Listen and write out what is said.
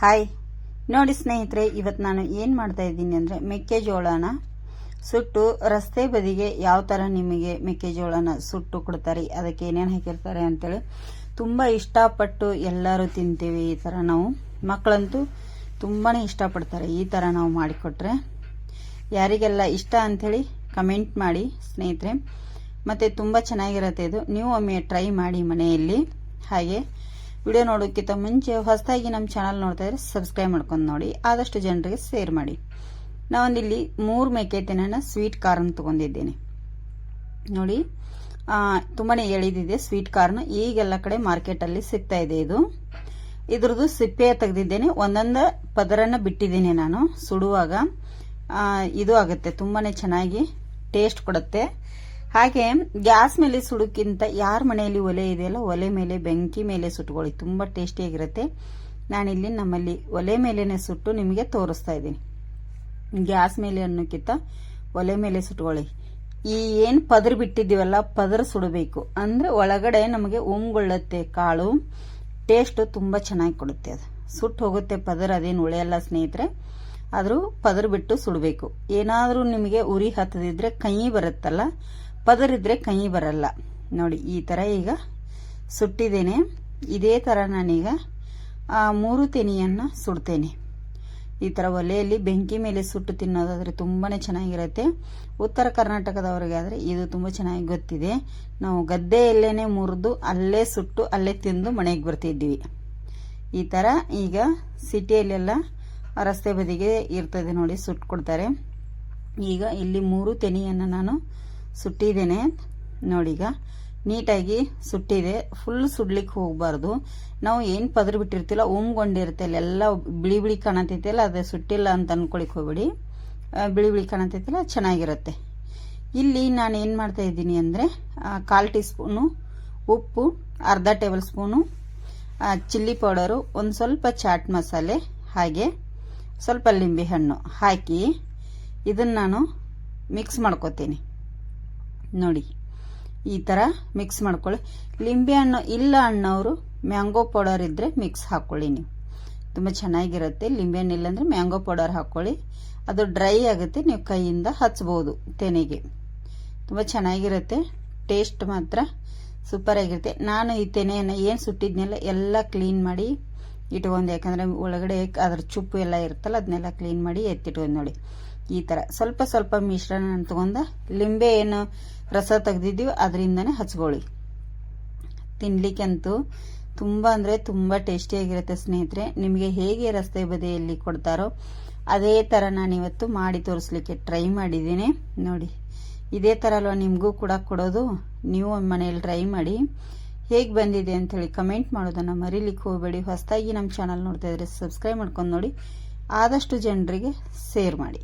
Hi ನೋಡಿ ಸ್ನೇಹಿತರೆ, ಇವತ್ತು ನಾನು ಏನು ಮಾಡ್ತಾ ಇದ್ದೀನಿ ಅಂದರೆ ಮೆಕ್ಕೆಜೋಳನ ಸುಟ್ಟು ರಸ್ತೆ ಬದಿಗೆ ಯಾವ ಥರ ನಿಮಗೆ ಮೆಕ್ಕೆಜೋಳನ ಸುಟ್ಟು ಕೊಡ್ತಾರೆ, ಅದಕ್ಕೆ ಏನೇನು ಹಾಕಿರ್ತಾರೆ ಅಂತೇಳಿ ತುಂಬ ಇಷ್ಟಪಟ್ಟು ಎಲ್ಲರೂ ತಿಂತೀವಿ ಈ ಥರ ನಾವು. ಮಕ್ಕಳಂತೂ ತುಂಬಾ ಇಷ್ಟಪಡ್ತಾರೆ ಈ ಥರ ನಾವು ಮಾಡಿಕೊಟ್ರೆ. ಯಾರಿಗೆಲ್ಲ ಇಷ್ಟ ಅಂಥೇಳಿ ಕಮೆಂಟ್ ಮಾಡಿ ಸ್ನೇಹಿತರೆ. ಮತ್ತು ತುಂಬ ಚೆನ್ನಾಗಿರುತ್ತೆ ಇದು. ನೀವು ಒಮ್ಮೆ ಟ್ರೈ ಮಾಡಿ ಮನೆಯಲ್ಲಿ. ಹಾಗೆ ವಿಡಿಯೋ ನೋಡೋಕ್ಕಿಂತ ಮುಂಚೆ ಹೊಸದಾಗಿ ನಮ್ಮ ಚಾನಲ್ ನೋಡ್ತಾ ಇದ್ರೆ ಸಬ್ಸ್ಕ್ರೈಬ್ ಮಾಡ್ಕೊಂಡು ನೋಡಿ. ಆದಷ್ಟು ಜನರಿಗೆ ಶೇರ್ ಮಾಡಿ. ನಾವೊಂದಿಲ್ಲಿ ಮೂರು ಮೇಕೆತಿನ ಸ್ವೀಟ್ ಕಾರ್ನ್ ತೊಗೊಂಡಿದ್ದೇನೆ. ನೋಡಿ ತುಂಬಾ ಎಳಿದಿದೆ ಸ್ವೀಟ್ ಕಾರ್ನ್. ಈಗೆಲ್ಲ ಕಡೆ ಮಾರ್ಕೆಟಲ್ಲಿ ಸಿಗ್ತಾ ಇದೆ ಇದು. ಇದ್ರದ್ದು ಸಿಪ್ಪೆ ತೆಗೆದಿದ್ದೇನೆ. ಒಂದೊಂದು ಪದರನ್ನ ಬಿಟ್ಟಿದ್ದೀನಿ ನಾನು ಸುಡುವಾಗ. ಇದು ಆಗುತ್ತೆ ತುಂಬಾ ಚೆನ್ನಾಗಿ ಟೇಸ್ಟ್ ಕೊಡುತ್ತೆ. ಹಾಗೆ ಗ್ಯಾಸ್ ಮೇಲೆ ಸುಡೋಕ್ಕಿಂತ ಯಾರ ಮನೆಯಲ್ಲಿ ಒಲೆ ಇದೆಯಲ್ಲ, ಒಲೆ ಮೇಲೆ, ಬೆಂಕಿ ಮೇಲೆ ಸುಟ್ಕೊಳ್ಳಿ ತುಂಬ ಟೇಸ್ಟಿಯಾಗಿರುತ್ತೆ ನಾನಿಲ್ಲಿ ನಮ್ಮಲ್ಲಿ ಒಲೆ ಮೇಲೇನೆ ಸುಟ್ಟು ನಿಮಗೆ ತೋರಿಸ್ತಾ ಇದ್ದೀನಿ. ಗ್ಯಾಸ್ ಮೇಲೆ ಅನ್ನೋಕ್ಕಿಂತ ಒಲೆ ಮೇಲೆ ಸುಟ್ಕೊಳ್ಳಿ ಈ ಏನು ಪದರ್ ಬಿಟ್ಟಿದ್ದೀವಲ್ಲ, ಪದರ್ ಸುಡಬೇಕು. ಅಂದರೆ ಒಳಗಡೆ ನಮಗೆ ಉಮ್ಗೊಳ್ಳುತ್ತೆ ಕಾಳು ಟೇಸ್ಟ್ ತುಂಬ ಚೆನ್ನಾಗಿ ಕೊಡುತ್ತೆ ಅದು. ಸುಟ್ಟು ಹೋಗುತ್ತೆ ಪದರ್, ಅದೇನು ಉಳಿಯಲ್ಲ ಸ್ನೇಹಿತರೆ, ಆದರೂ ಪದರ್ ಬಿಟ್ಟು ಸುಡಬೇಕು. ಏನಾದರೂ ನಿಮಗೆ ಉರಿ ಹತ್ತದಿದ್ರೆ ಕೈ ಬರುತ್ತಲ್ಲ ಪದರ್ ಇದ್ರೆ ಕೈ ಬರಲ್ಲ. ನೋಡಿ, ಈ ಥರ ಈಗ ಸುಟ್ಟಿದ್ದೇನೆ. ಇದೇ ಥರ ನಾನೀಗ ಮೂರು ತೆನೆಯನ್ನು ಸುಡ್ತೇನೆ. ಈ ಥರ ಒಲೆಯಲ್ಲಿ ಬೆಂಕಿ ಮೇಲೆ ಸುಟ್ಟು ತಿನ್ನೋದಾದರೆ ತುಂಬಾ ಚೆನ್ನಾಗಿರುತ್ತೆ. ಉತ್ತರ ಕರ್ನಾಟಕದವರಿಗೆ ಆದರೆ ಇದು ತುಂಬ ಚೆನ್ನಾಗಿ ಗೊತ್ತಿದೆ. ನಾವು ಗದ್ದೆಯಲ್ಲೇ ಮುರಿದು ಅಲ್ಲೇ ಸುಟ್ಟು ಅಲ್ಲೇ ತಿಂದು ಮನೆಗೆ ಬರ್ತಿದ್ವಿ ಈ ಥರ ಈಗ ಸಿಟಿಯಲ್ಲೆಲ್ಲ ರಸ್ತೆ ಬದಿಗೆ ಇರ್ತದೆ ನೋಡಿ ಸುಟ್ಟು ಕೊಡ್ತಾರೆ ಈಗ ಇಲ್ಲಿ ಮೂರು ತೆನೆಯನ್ನು ನಾನು ಸುಟ್ಟಿದ್ದೇನೆ. ನೋಡೀಗ ನೀಟಾಗಿ ಸುಟ್ಟಿದೆ. ಫುಲ್ ಸುಡ್ಲಿಕ್ಕೆ ಹೋಗಬಾರ್ದು. ನಾವು ಏನು ಪದ್ರ ಬಿಟ್ಟಿರ್ತಿಲ್ಲ ಉಮ್ಗೊಂಡಿರುತ್ತೆ ಅಲ್ಲೆಲ್ಲ. ಬಿಳಿ ಬಿಳಿ ಕಾಣತೈತಿಲ್ಲ, ಅದು ಸುಟ್ಟಿಲ್ಲ ಅಂತ ಅನ್ಕೊಳಿಕ್ ಹೋಗ್ಬೇಡಿ. ಬಿಳಿ ಬಿಳಿ ಕಾಣತೈತಿಲ್ಲ, ಚೆನ್ನಾಗಿರುತ್ತೆ. ಇಲ್ಲಿ ನಾನು ಏನು ಮಾಡ್ತಾ ಇದ್ದೀನಿ ಅಂದರೆ ಕಾಲು ಟೀ ಸ್ಪೂನು ಉಪ್ಪು, ಅರ್ಧ ಟೇಬಲ್ ಸ್ಪೂನು ಚಿಲ್ಲಿ ಪೌಡರು, ಒಂದು ಸ್ವಲ್ಪ ಚಾಟ್ ಮಸಾಲೆ, ಹಾಗೆ ಸ್ವಲ್ಪ ಲಿಂಬೆ ಹಣ್ಣು ಹಾಕಿ ಇದನ್ನು ನಾನು ಮಿಕ್ಸ್ ಮಾಡ್ಕೋತೀನಿ. ನೋಡಿ. ಈ ಥರ ಮಿಕ್ಸ್ ಮಾಡ್ಕೊಳ್ಳಿ. ಲಿಂಬೆ ಹಣ್ಣು ಇಲ್ಲ ಅನ್ನೋರು ಮ್ಯಾಂಗೋ ಪೌಡರ್ ಇದ್ದರೆ ಮಿಕ್ಸ್ ಹಾಕ್ಕೊಳ್ಳಿ ನೀವು. ತುಂಬ ಚೆನ್ನಾಗಿರುತ್ತೆ ಲಿಂಬೆ ಹಣ್ಣು ಇಲ್ಲಾಂದರೆ ಮ್ಯಾಂಗೋ ಪೌಡರ್ ಹಾಕ್ಕೊಳ್ಳಿ ಅದು ಡ್ರೈ ಆಗುತ್ತೆ, ನೀವು ಕೈಯಿಂದ ಹಚ್ಬೋದು ತೆನೆಗೆ. ತುಂಬ ಚೆನ್ನಾಗಿರುತ್ತೆ ಟೇಸ್ಟ್ ಮಾತ್ರ ಸೂಪರ್ ಆಗಿರುತ್ತೆ. ನಾನು ಈ ತೆನೆಯನ್ನು ಏನು ಸುಟ್ಟಿದ್ನೆಲ್ಲ ಎಲ್ಲ ಕ್ಲೀನ್ ಮಾಡಿ ಇಟ್ಕೊಂಡು. ಯಾಕಂದರೆ ಒಳಗಡೆ ಅದ್ರ ಚುಪ್ಪು ಎಲ್ಲ ಇರುತ್ತಲ್ಲ, ಅದನ್ನೆಲ್ಲ ಕ್ಲೀನ್ ಮಾಡಿ ಎತ್ತಿಟ್ಕೊಂಡು ನೋಡಿ. ಈ ಥರ ಸ್ವಲ್ಪ ಸ್ವಲ್ಪ ಮಿಶ್ರಣ ತಗೊಂಡ ಲಿಂಬೆ ಏನು ರಸ ತೆಗ್ದಿದ್ದೀವಿ, ಅದರಿಂದನೇ ಹಚ್ಕೊಳ್ಳಿ. ತಿನ್ಲಿಕ್ಕಂತೂ ತುಂಬ ಅಂದರೆ ತುಂಬ ಟೇಸ್ಟಿಯಾಗಿರುತ್ತೆ ಸ್ನೇಹಿತರೆ. ನಿಮಗೆ ಹೇಗೆ ರಸ್ತೆ ಬದಿಯಲ್ಲಿ ಕೊಡ್ತಾರೋ ಅದೇ ಥರ ನಾನು ಇವತ್ತು ಮಾಡಿ ತೋರಿಸ್ಲಿಕ್ಕೆ ಟ್ರೈ ಮಾಡಿದ್ದೀನಿ. ನೋಡಿ, ಇದೇ ಥರ ಅಲ್ವಾ ನಿಮಗೂ ಕೂಡ ಕೊಡೋದು? ನೀವು ಮನೆಯಲ್ಲಿ ಟ್ರೈ ಮಾಡಿ. ಹೇಗೆ ಬಂದಿದೆ ಅಂಥೇಳಿ ಕಮೆಂಟ್ ಮಾಡೋದನ್ನು ಮರಿಲಿಕ್ಕೆ ಹೋಗಬೇಡಿ. ಹೊಸದಾಗಿ ನಮ್ಮ ಚಾನಲ್ ನೋಡ್ತಾ ಇದ್ರೆ ಸಬ್ಸ್ಕ್ರೈಬ್ ಮಾಡ್ಕೊಂಡು ನೋಡಿ. ಆದಷ್ಟು ಜನರಿಗೆ ಸೇರ್ ಮಾಡಿ.